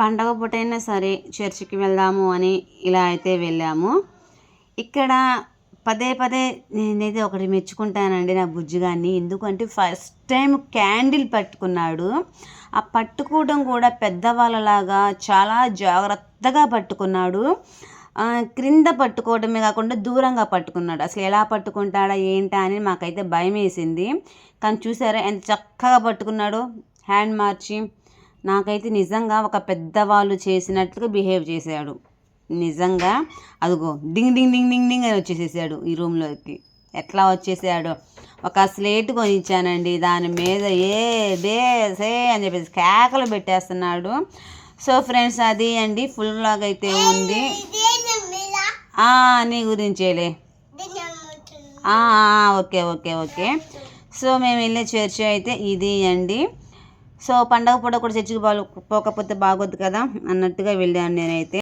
పండగ పూటైనా సరే చర్చికి వెళ్దాము అని ఇలా అయితే వెళ్ళాము. ఇక్కడ పదే పదే నేనైతే ఒకటి మెచ్చుకుంటానండి నా బుజ్జిగాన్ని. ఎందుకంటే ఫస్ట్ టైం క్యాండిల్ పట్టుకున్నాడు. ఆ పట్టుకోవడం కూడా పెద్దవాళ్ళలాగా చాలా జాగ్రత్తగా పట్టుకున్నాడు. క్రింద పట్టుకోవడమే కాకుండా దూరంగా పట్టుకున్నాడు. అసలు ఎలా పట్టుకుంటాడా ఏంటా అని మాకైతే భయం వేసింది కానీ చూసారా ఎంత చక్కగా పట్టుకున్నాడో. హ్యాండ్ మార్చి నాకైతే నిజంగా ఒక పెద్దవాళ్ళు చేసినట్లుగా బిహేవ్ చేశాడు. నిజంగా అదిగో డింగ్ డింగ్ డింగ్ డింగ్ డింగ్ అని వచ్చేసేసాడు ఈ రూమ్లోకి. ఎట్లా వచ్చేసాడు? ఒక స్లేట్ కొనిచ్చానండి. దాని మీద ఏ బేసే అని చెప్పేసి కేకలు పెట్టేస్తున్నాడు. సో ఫ్రెండ్స్ అది అండి. ఫుల్ లాగ్ అయితే ఉంది. నీ గురించేలే ఓకే ఓకే ఓకే. సో మేము వెళ్ళే చర్చ అయితే ఇది అండి. సో పండగ పూట కూడా చర్చికి పోకపోతే బాగోద్దు కదా అన్నట్టుగా వెళ్ళాను నేనైతే.